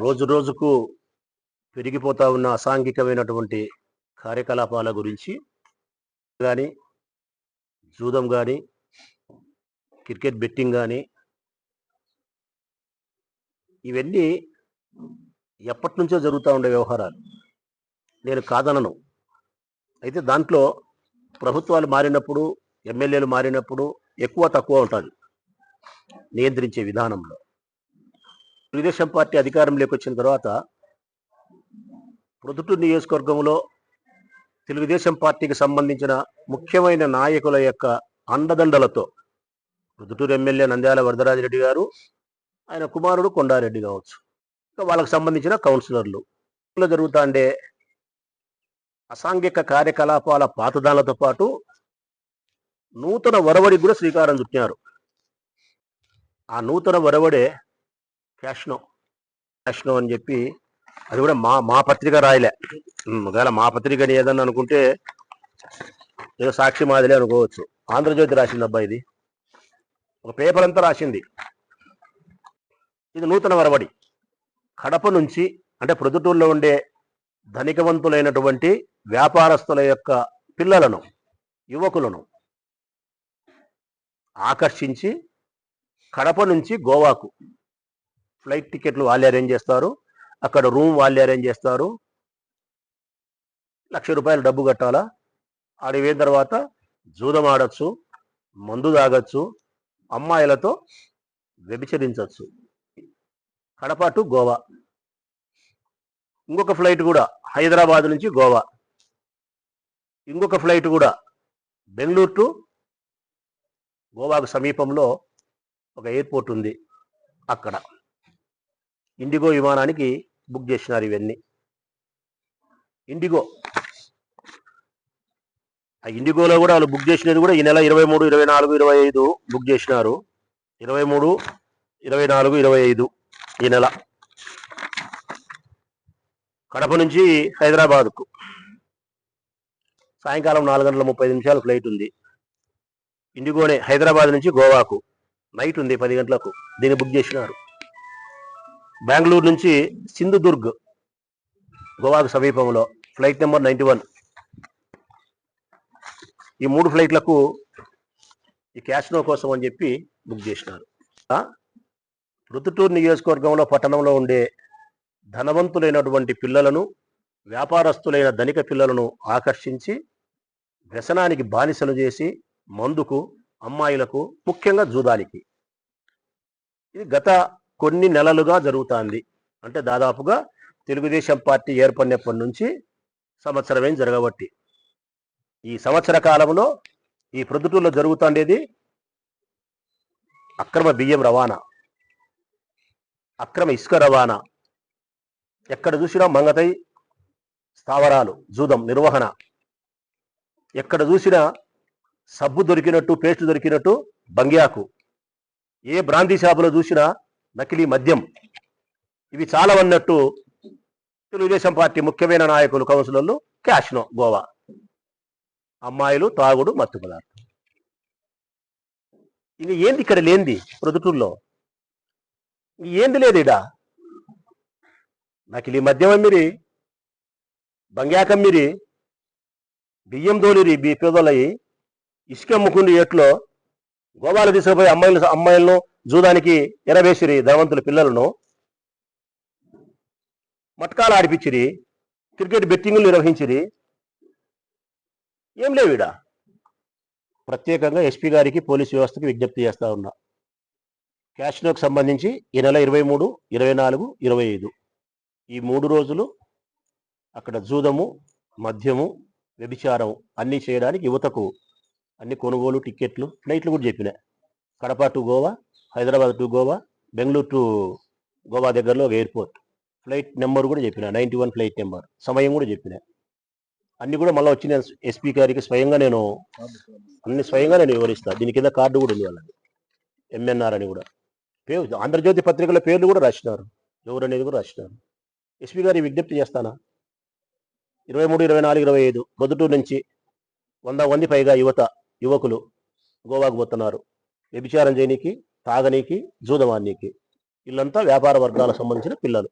రోజు రోజుకు పెరిగిపోతా ఉన్న అసాంఘికమైనటువంటి కార్యకలాపాల గురించి కానీ జూదం కానీ క్రికెట్ బెట్టింగ్ కానీ ఇవన్నీ ఎప్పటి నుంచో జరుగుతూ ఉండే వ్యవహారాలు. నేను కాదనను. అయితే దాంట్లో ప్రభుత్వాలు మారినప్పుడు ఎమ్మెల్యేలు మారినప్పుడు ఎక్కువ తక్కువ ఉంటుంది. నియంత్రించే విధానంలో. తెలుగుదేశం పార్టీ అధికారంలోకి వచ్చిన తర్వాత ప్రొద్దుటూరు నియోజకవర్గంలో తెలుగుదేశం పార్టీకి సంబంధించిన ముఖ్యమైన నాయకుల యొక్క అండదండలతో ప్రొద్దుటూరు ఎమ్మెల్యే నంద్యాల వరదరాజరెడ్డి గారు ఆయన కుమారుడు కొండారెడ్డి కావచ్చు ఇంకా వాళ్ళకి సంబంధించిన కౌన్సిలర్లు. ఇలా జరుగుతా అసాంఘిక కార్యకలాపాల పాతదాలతో పాటు నూతన వరవడికి కూడా శ్రీకారం చుట్టారు ఆ నూతన వరవడే క్యాష్నో క్యాష్నో అని చెప్పి అది కూడా మా మా పత్రిక రాయలే. ఒకవేళ మా పత్రికని ఏదన్నా అనుకుంటే ఏదో సాక్షి మాదిలే అనుకోవచ్చు. ఆంధ్రజ్యోతి రాసింది అబ్బా ఇది. ఒక పేపర్ అంతా రాసింది. ఇది నూతన వరవడి. కడప నుంచి అంటే ప్రొద్దుటూరులో ఉండే ధనికవంతులైనటువంటి వ్యాపారస్తుల యొక్క పిల్లలను యువకులను ఆకర్షించి కడప నుంచి గోవాకు ఫ్లైట్ టికెట్లు వాళ్ళే అరేంజ్ చేస్తారు. అక్కడ రూమ్ వాళ్ళే అరేంజ్ చేస్తారు. లక్ష రూపాయలు డబ్బు కట్టాలా? ఆడిపోయిన తర్వాత జూదం ఆడచ్చు మందు తాగొచ్చు అమ్మాయిలతో వ్యభిచరించవచ్చు కడప టు గోవా. ఇంకొక ఫ్లైట్ కూడా హైదరాబాద్ నుంచి గోవా. ఇంకొక ఫ్లైట్ కూడా బెంగళూరు టు గోవాకు సమీపంలో ఒక ఎయిర్పోర్ట్ ఉంది అక్కడ. ఇండిగో విమానానికి బుక్ చేసినారు ఇవన్నీ. ఇండిగో. ఆ ఇండిగోలో కూడా వాళ్ళు బుక్ చేసినది కూడా ఈ నెల ఇరవై మూడు ఇరవై నాలుగు ఇరవై ఐదు బుక్ చేసినారు. ఇరవై మూడు ఇరవై నాలుగు ఇరవై ఐదు ఈ నెల. కడప నుంచి హైదరాబాద్కు. సాయంకాలం నాలుగు గంటల ముప్పై నిమిషాలు ఫ్లైట్ ఉంది. ఇండిగోనే హైదరాబాద్ నుంచి గోవాకు. నైట్ ఉంది పది గంటలకు. దీన్ని బుక్ చేసినారు. బెంగళూరు నుంచి సింధుదుర్గ్ గోవాకు సమీపంలో. Flight number ninety one. ఈ మూడు ఫ్లైట్లకు ఈ క్యాష్నో కోసం అని చెప్పి బుక్ చేసినారు. రుతుటూరు నియోజకవర్గంలో పట్టణంలో ఉండే ధనవంతులైనటువంటి పిల్లలను వ్యాపారస్తులైన ధనిక పిల్లలను ఆకర్షించి వ్యసనానికి బానిసలు చేసి మందుకు అమ్మాయిలకు ముఖ్యంగా జూదానికి. ఇది గత కొన్ని నెలలుగా జరుగుతుంది. అంటే దాదాపుగా తెలుగుదేశం పార్టీ ఏర్పడినప్పటి నుంచి సంవత్సరమేం జరగబట్టి. ఈ సంవత్సర కాలంలో ఈ ప్రొద్దుటూరులో జరుగుతుండేది అక్రమ బియ్యం రవాణా. అక్రమ ఇసుక రవాణా. ఎక్కడ చూసినా మంగతై స్థావరాలు జూదం నిర్వహణ. ఎక్కడ చూసినా సబ్బు దొరికినట్టు పేస్ట్ దొరికినట్టు బంగ్యాకు. ఏ బ్రాంతి షాపులో చూసినా నకిలీ మద్యం. ఇవి చాలా అన్నట్టు తెలుగుదేశం పార్టీ ముఖ్యమైన నాయకులు కౌన్సిలర్లు క్యాష్నో గోవా. అమ్మాయిలు తాగుడు మత్తు పదార్థం. ఇంక ఏంది ఇక్కడ లేంది ప్రొదుటూరులో ఏంది లేదు ఇడా? నకిలీ మద్యం అమ్మిరి బంగ్యాకమ్మిరి బియ్యం దోలిరి బి పేదోళ్ళయి ఇసుక అమ్ముకుంది ఎట్లో గోవాలు తీసుకుపోయి అమ్మాయిలు అమ్మాయిలను జూదానికి ఎరవేసిరి ధనవంతుల పిల్లలను. మట్కాలు ఆడిపించిరి క్రికెట్ బెట్టింగులు నిర్వహించిరి. ఏం లేవిడా ప్రత్యేకంగా ఎస్పీ గారికి పోలీస్ వ్యవస్థకి విజ్ఞప్తి చేస్తా ఉన్నా. క్యాష్నోకి సంబంధించి ఈ నెల ఇరవై మూడు ఇరవై నాలుగు ఇరవై ఐదు. ఈ మూడు రోజులు అక్కడ జూదము మద్యము వ్యభిచారం అన్నీ చేయడానికి యువతకు అన్ని కొనుగోలు టిక్కెట్లు ఫ్లైట్లు కూడా చెప్పిన. Kadapa to Goa Hyderabad to Goa Bengaluru to Goa దగ్గరలో ఒక ఎయిర్పోర్ట్. ఫ్లైట్ నెంబర్ కూడా చెప్పిన నైంటీ వన్ ఫ్లైట్ నెంబర్. సమయం కూడా చెప్పిన. అన్ని కూడా మళ్ళీ వచ్చిన ఎస్పీ గారికి స్వయంగా నేను అన్ని స్వయంగా నేను వివరిస్తాను దీని కింద కార్డు కూడా ఉంది వాళ్ళది. ఎంఎన్ఆర్ అని కూడా. పేరు ఆంధ్రజ్యోతి పత్రికల పేర్లు కూడా రాసినారు. ఎవరు అనేది కూడా రాసినారు. ఎస్పీ గారి విజ్ఞప్తి చేస్తానా? ఇరవై మూడు ఇరవై నాలుగు ఇరవై ఐదు. మొదటూరు నుంచి వంద మంది పైగా యువత యువకులు గోవాకు పోతున్నారు. వ్యభిచారం చేయనీకి తాగనీకి జూదమానికి వీళ్ళంతా వ్యాపార వర్గాలకు సంబంధించిన పిల్లలు.